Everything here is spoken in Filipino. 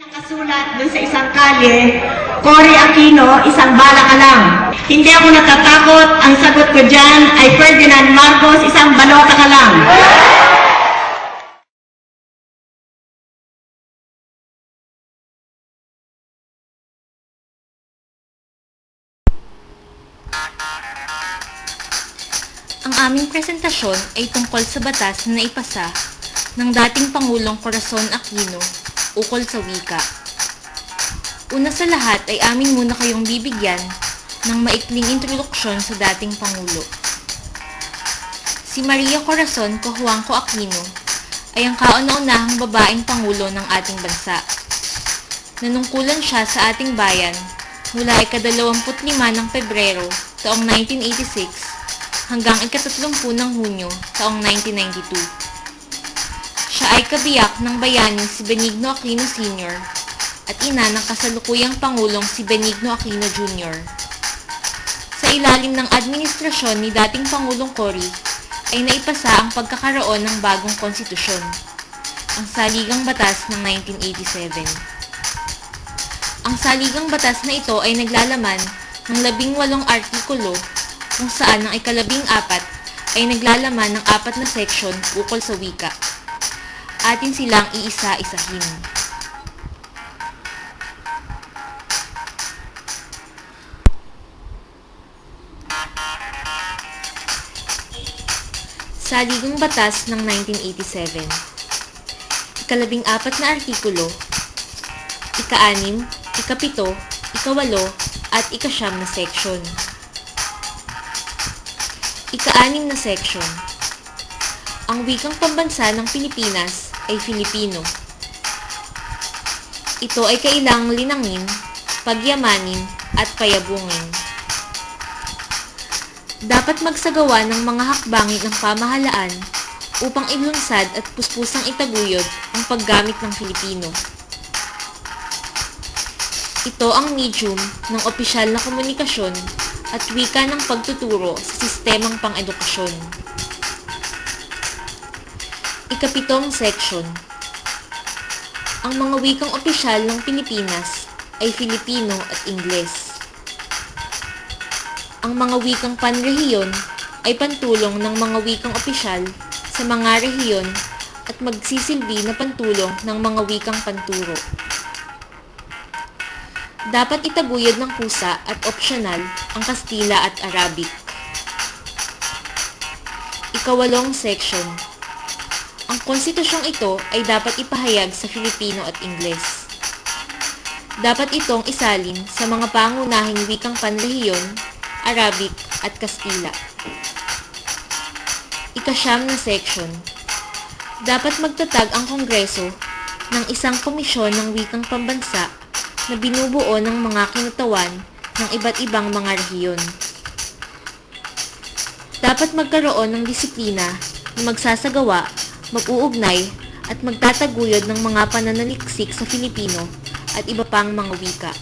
Nakasulat dun sa isang kalye, Cory Aquino, isang bala ka lang. Hindi ako natatakot, ang sagot ko dyan ay Ferdinand Marcos, isang balota ka lang. Ang aming presentasyon ay tungkol sa batas na naipasa ng dating Pangulong Corazon Aquino ukol sa wika. Una sa lahat ay amin muna kayong bibigyan ng maikling introduksyon sa dating Pangulo. Si Maria Corazon Cojuangco Aquino ay ang kauna-unahang babaeng Pangulo ng ating bansa. Nanungkulan siya sa ating bayan mula ika-25 ng Pebrero taong 1986 hanggang ikatatlumpun ng Hunyo taong 1992. Siya ay kabiyak ng bayani si Benigno Aquino Sr. at ina ng kasalukuyang Pangulong si Benigno Aquino Jr. Sa ilalim ng administrasyon ni dating Pangulong Cory ay naipasa ang pagkakaroon ng bagong konstitusyon, ang Saligang Batas ng 1987. Ang Saligang Batas na ito ay naglalaman ng labing walong artikulo kung saan ang ikalabing apat ay naglalaman ng apat na seksyon ukol sa wika. Atin silang iisa-isahin. Saligang Batas ng 1987 Ikalabing apat na artikulo ika-anim, ikapito, ikawalo, at ikasyam na seksyon. Ika-anim na seksyon. Ang wikang pambansa ng Pilipinas ay Filipino. Ito ay kailangang linangin, pagyamanin, at payabungin. Dapat magsagawa ng mga hakbangin ng pamahalaan upang ilunsad at puspusang itaguyod ang paggamit ng Filipino. Ito ang medium ng opisyal na komunikasyon at wika ng pagtuturo sa sistemang pang-edukasyon. Ikapitong section. Ang mga wikang opisyal ng Pilipinas ay Filipino at Ingles. Ang mga wikang panrehiyon ay pantulong ng mga wikang opisyal sa mga rehiyon at magsisilbi na pantulong ng mga wikang panturo. Dapat itaguyod ng kusa at opsyonal ang Kastila at Arabic. Ikawalong section. Ang konstitusyong ito ay dapat ipahayag sa Filipino at Ingles. Dapat itong isalin sa mga pangunahing wikang panrehiyon, Arabic at Kastila. Ikasyam na section. Dapat magtatag ang Kongreso ng isang komisyon ng wikang pambansa na binubuo ng mga kinutawan ng iba't ibang mga rehiyon. Dapat magkaroon ng disiplina na magsasagawa, mag-uugnay, at magtataguyod ng mga pananaliksik sa Filipino at iba pang mga wika.